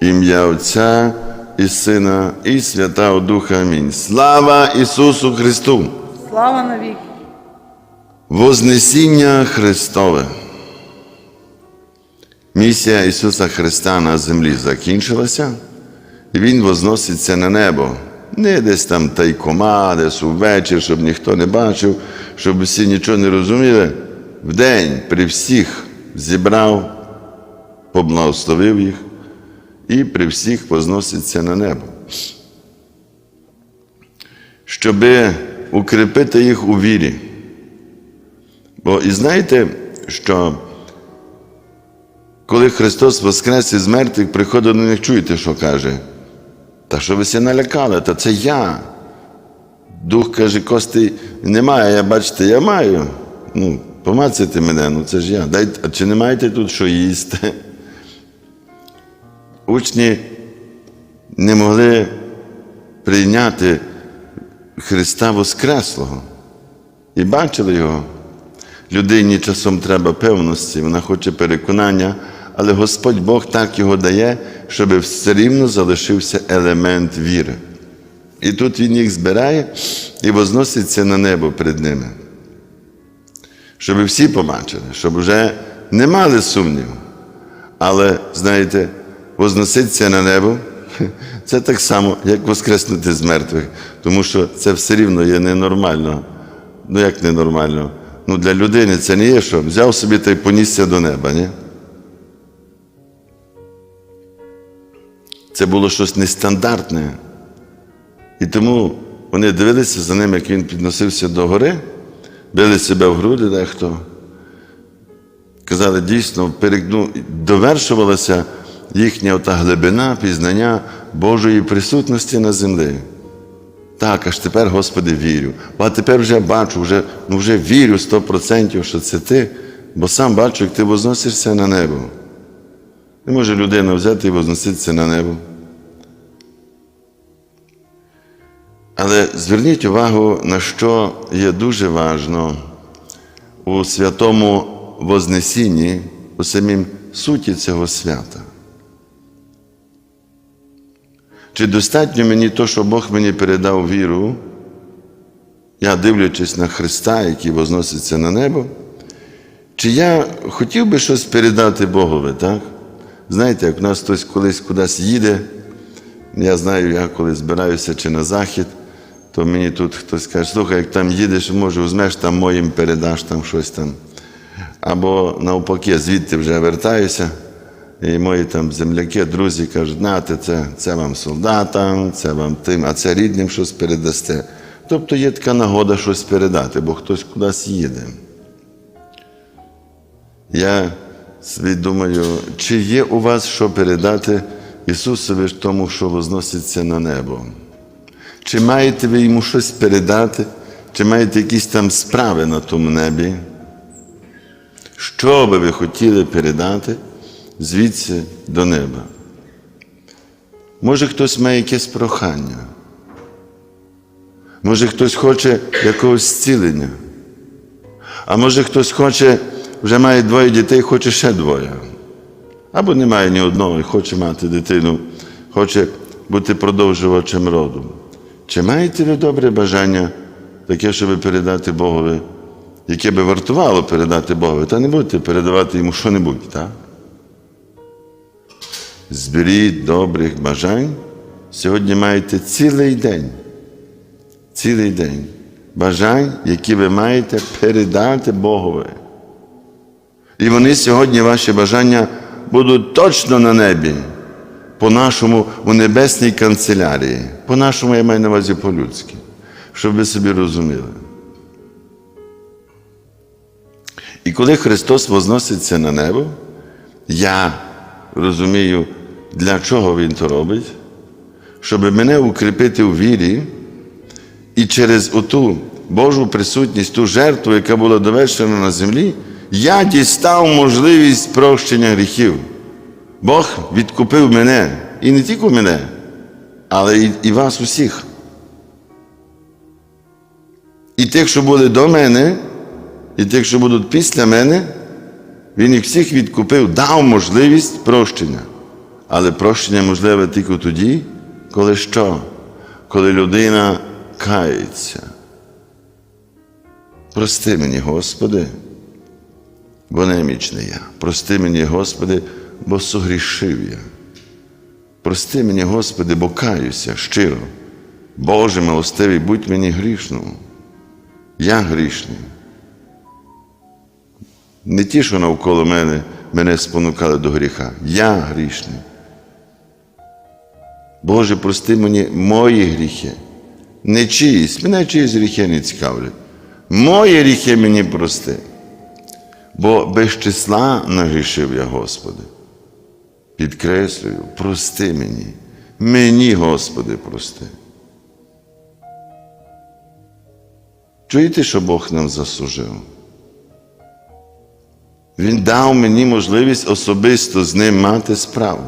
Ім'я Отця і Сина, і Святого Духа. Амінь. Слава Ісусу Христу! Слава навіки! Вознесіння Христове. Місія Ісуса Христа на землі закінчилася, і Він возноситься на небо. Не десь там тайкома, десь увечір, щоб ніхто не бачив, щоб всі нічого не розуміли. Вдень при всіх зібрав, поблагословив їх і при всіх возноситься на небо. Щоби укріпити їх у вірі. Бо і знаєте, що коли Христос воскрес із мертвих, приходить до них, чуєте, що каже? Та що ви ся налякали? Та це я. Дух каже, кости немає, я бачите, я маю. Ну, помацайте мене, ну це ж я. Дайте, а чи не маєте тут що їсти? Учні не могли прийняти Христа Воскреслого і бачили його. Людині часом треба певності, вона хоче переконання, але Господь Бог так його дає, щоб все рівно залишився елемент віри. І тут Він їх збирає і возноситься на небо перед ними. Щоб всі побачили, щоб вже не мали сумніву. Але, знаєте, возноситься на небо це так само, як воскреснути з мертвих, тому що це все рівно є ненормально. Ну як ненормально? Ну, для людини це не є, що взяв собі та й понісся до неба, ні? Це було щось нестандартне. І тому вони дивилися за ним, як він підносився до гори, били себе в груди дехто. Казали, дійсно, перегну, довершувалася їхня ота глибина пізнання Божої присутності на землі. Так, аж тепер, Господи, вірю. А тепер вже бачу, вже, ну вже вірю 100%, що це ти, бо сам бачу, як ти возносишся на небо. Не може людина взяти і возноситися на небо. Але зверніть увагу, на що є дуже важно у святому Вознесінні, у самім суті цього свята. Чи достатньо мені то, що Бог мені передав віру, я дивлячись на Христа, який возноситься на небо, чи я хотів би щось передати Богові, так? Знаєте, як в нас хтось колись кудись їде, я знаю, я коли збираюся чи на захід, то мені тут хтось каже, слухай, як там їдеш, може, візьмеш там моїм передаш там щось там. Або навпаки, звідти вже вертаюся. І мої там земляки, друзі кажуть, знати, це, це вам солдатам, це вам тим, а це рідним щось передасте. Тобто є така нагода щось передати, бо хтось кудись їде. Я собі думаю, чи є у вас що передати Ісусові тому, що возноситься на небо? Чи маєте ви йому щось передати, чи маєте якісь там справи на тому небі? Що би ви хотіли передати? Звідси до неба. Може, хтось має якесь прохання. Може, хтось хоче якогось зцілення. А може, хтось хоче, вже має двоє дітей, хоче ще двоє. Або не має ні одного і хоче мати дитину, хоче бути продовжувачем роду. Чи маєте ви добре бажання таке, щоб передати Богові, яке би вартувало передати Богові, та не будете передавати йому що-небудь, так? Зберіть добрих бажань. Сьогодні маєте цілий день, цілий день бажань, які ви маєте передати Богові. І вони сьогодні, ваші бажання, будуть точно на небі, по-нашому у небесній канцелярії. По-нашому я маю на увазі по-людськи, щоб ви собі розуміли. І коли Христос возноситься на небо, я розумію, для чого Він то робить, щоб мене укріпити у вірі і через оту Божу присутність, ту жертву, яка була довершена на землі, я дістав можливість прощення гріхів. Бог відкупив мене, і не тільки мене, але і, і вас усіх. І тих, що були до мене, і тих, що будуть після мене, Він їх всіх відкупив, дав можливість прощення. Але прощення можливе тільки тоді, коли що? Коли людина кається. Прости мені, Господи, бо немічний я. Прости мені, Господи, бо согрішив я. Прости мені, Господи, бо каюся щиро. Боже милостивий, будь мені грішному. Я грішний. Не ті, що навколо мене мене спонукали до гріха. Я грішний. Боже, прости мені мої гріхи. Не чиїсь, мене чиїсь гріхи не цікавлять. Мої гріхи мені прости. Бо без числа нагрішив я, Господи. Підкреслюю, прости мені. Мені, Господи, прости. Чуєте, що Бог нам заслужив? Він дав мені можливість особисто з ним мати справу.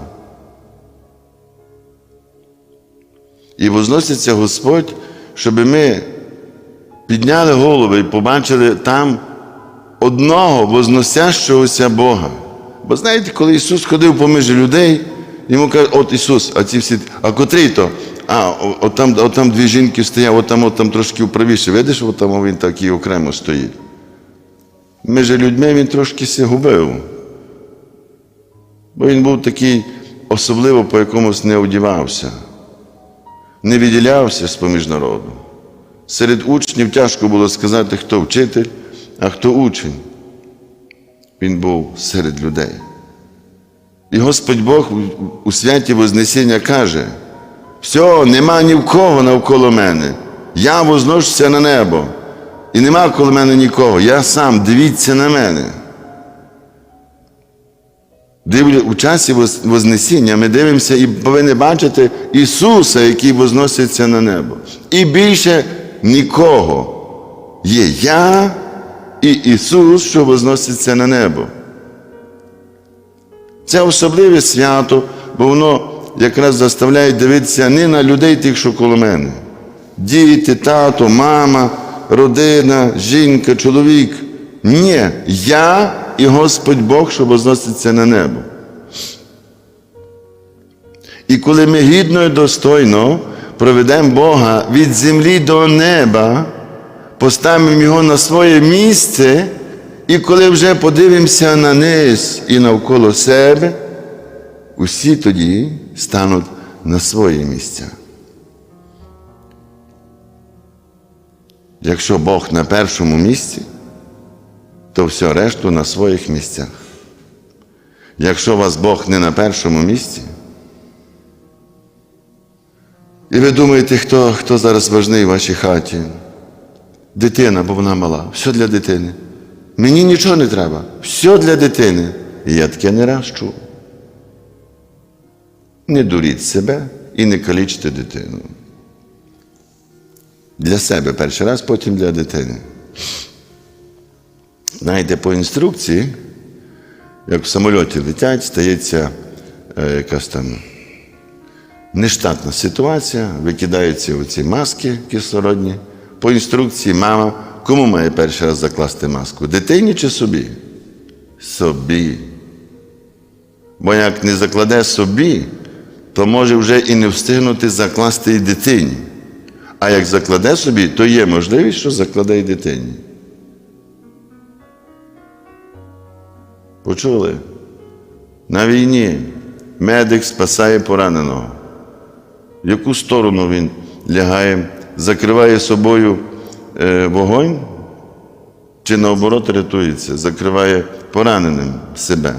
І возноситься Господь, щоб ми підняли голови і побачили там одного возносящогося Бога. Бо знаєте, коли Ісус ходив поміж людей, йому кажуть, от Ісус, а ці всі, а котрий то? А, от там, от там дві жінки стоять, от там, от там трошки вправіше. Видиш, от там він такий окремо стоїть. Між людьми він трошки се губив. Бо він був такий особливо по якомусь не одівався, не відділявся з поміж народу. Серед учнів тяжко було сказати, хто вчитель, а хто учень. Він був серед людей. І Господь Бог у- святі Вознесіння каже: все, нема ні в кого навколо мене. Я возношуся на небо. І нема коло мене нікого. Я сам, дивіться на мене. Дивлю, у часі Вознесіння ми дивимося і повинні бачити Ісуса, який возноситься на небо. І більше нікого. Є я і Ісус, що возноситься на небо. Це особливе свято, бо воно якраз заставляє дивитися не на людей тих, що коло мене. Діти, тато, мама, родина, жінка, чоловік. Ні, я і Господь Бог, що возноситься на небо. І коли ми гідно і достойно проведемо Бога від землі до неба, поставимо Його на своє місце, і коли вже подивимося на низ і навколо себе, усі тоді стануть на свої місця. Якщо Бог на першому місці, то все решту на своїх місцях. Якщо вас Бог не на першому місці, і ви думаєте, хто, хто зараз важний в вашій хаті? Дитина, бо вона мала. Все для дитини. Мені нічого не треба. Все для дитини. І я таке не раз чув. Не дуріть себе і не калічте дитину. Для себе перший раз, потім для дитини. Знаєте, по інструкції, як в самольоті летять, стається е, якась там нештатна ситуація, викидаються оці маски кислородні. По інструкції мама, кому має перший раз закласти маску? Дитині чи собі? Собі. Бо як не закладе собі, то може вже і не встигнути закласти і дитині. А як закладе собі, то є можливість, що закладе і дитині. Почули? На війні медик спасає пораненого. В яку сторону він лягає, закриває собою е, вогонь, чи наоборот рятується, закриває пораненим себе.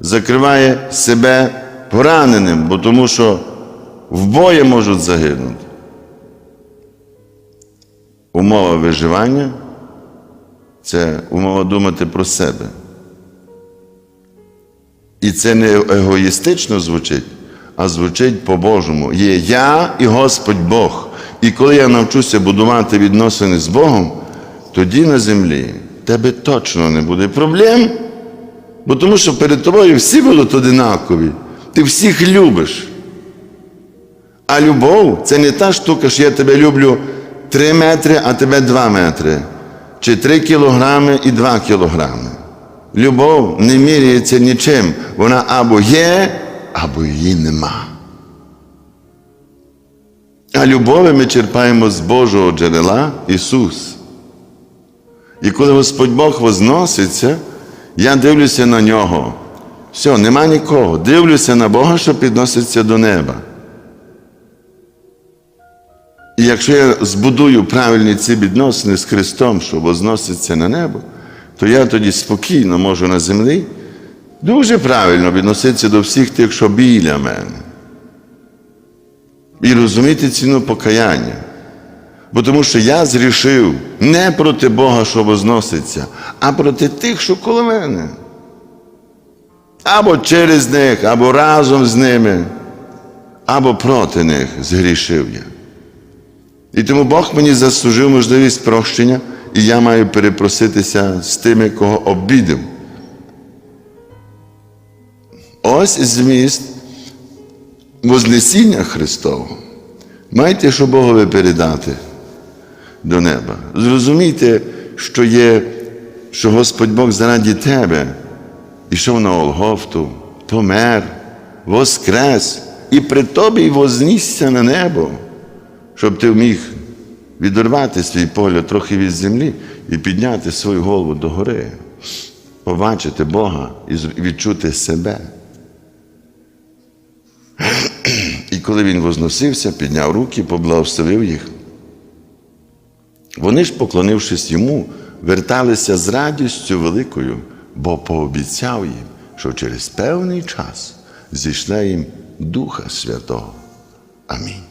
Закриває себе пораненим, бо тому що в бої можуть загинути. Умова виживання це умова думати про себе. І це не егоїстично звучить, а звучить по-божому. Є я і Господь Бог. І коли я навчуся будувати відносини з Богом, тоді на землі тебе точно не буде проблем, бо тому що перед тобою всі будуть одинакові. Ти всіх любиш. А любов це не та штука, що я тебе люблю 3 метри, а тебе 2 метри. Чи 3 кілограми і 2 кілограми. Любов не міряється нічим. Вона або є, або її нема. А любові ми черпаємо з Божого джерела Ісус. І коли Господь Бог возноситься, я дивлюся на нього. Все, нема нікого. Дивлюся на Бога, що підноситься до неба. І якщо я збудую правильні ці відносини з Христом, що возноситься на небо, то я тоді спокійно можу на землі дуже правильно відноситися до всіх тих, що біля мене. І розуміти ціну покаяння. Бо тому що я зрішив не проти Бога, що возноситься, а проти тих, що коло мене. Або через них, або разом з ними, або проти них згрішив я. І тому Бог мені заслужив можливість прощення, і я маю перепроситися з тими, кого обідав. Ось зміст Вознесіння Христового. Маєте, що Богові передати до неба. Зрозумійте, що є, що Господь Бог заради тебе ішов на Олгофту, помер, воскрес, і при тобі вознісся на небо, щоб ти міг відірвати свій погляд трохи від землі і підняти свою голову догори, побачити Бога і відчути себе. І коли він возносився, підняв руки, поблагословив їх. Вони ж, поклонившись йому, верталися з радістю великою, бо пообіцяв їм, що через певний час зійшла їм Духа Святого. Амінь.